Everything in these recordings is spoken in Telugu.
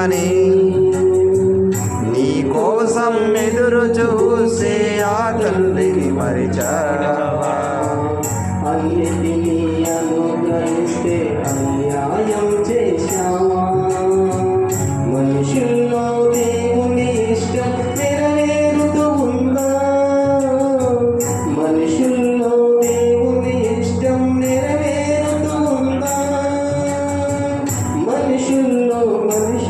money.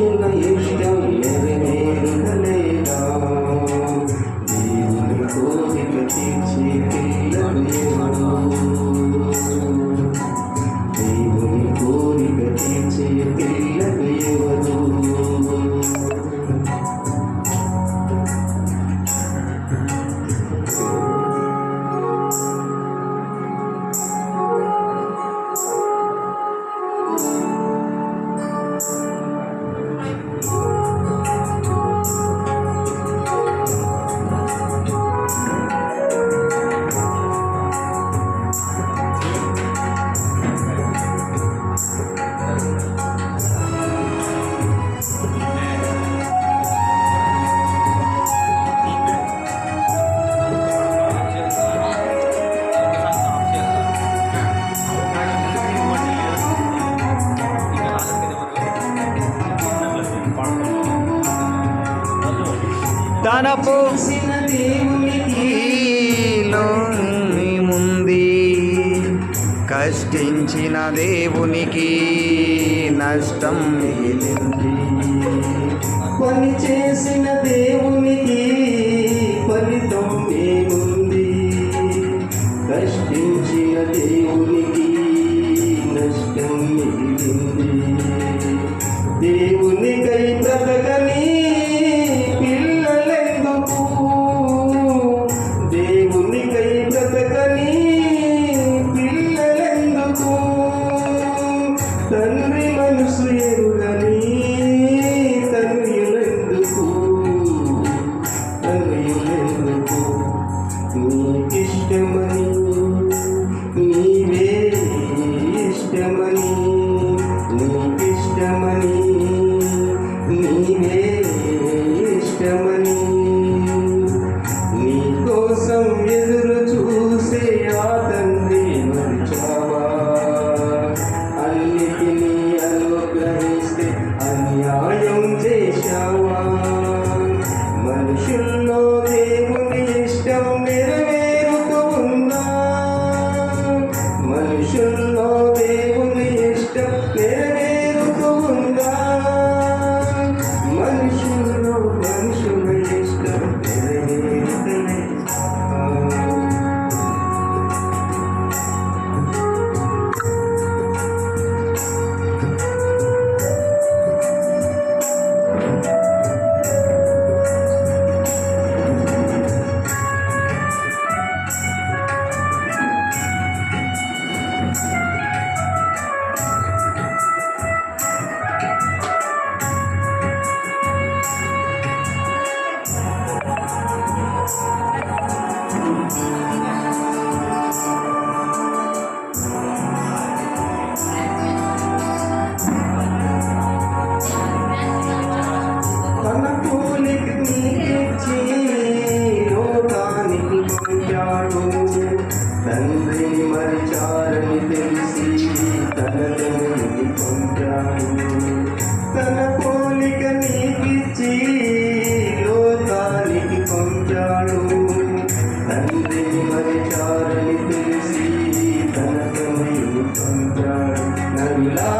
chega ధనపు ముంది కష్టించిన దేవునికి నష్టం మిగిలింది. కొన్ని చేసిన దేవునికి ఫలితం ఏముంది కష్టించిన దేవునికి నష్టం మిగిలింది. దేవుని you. 为什？మరిచాడు తండ్రిని మరిచారని తెలిసి తనలోని పొందాడు తన పోలిక నీకిచ్చి లోకానికి పొందాడు తండ్రిని మరిచారని తెలిసి తనలోని పొందాడు నవిలా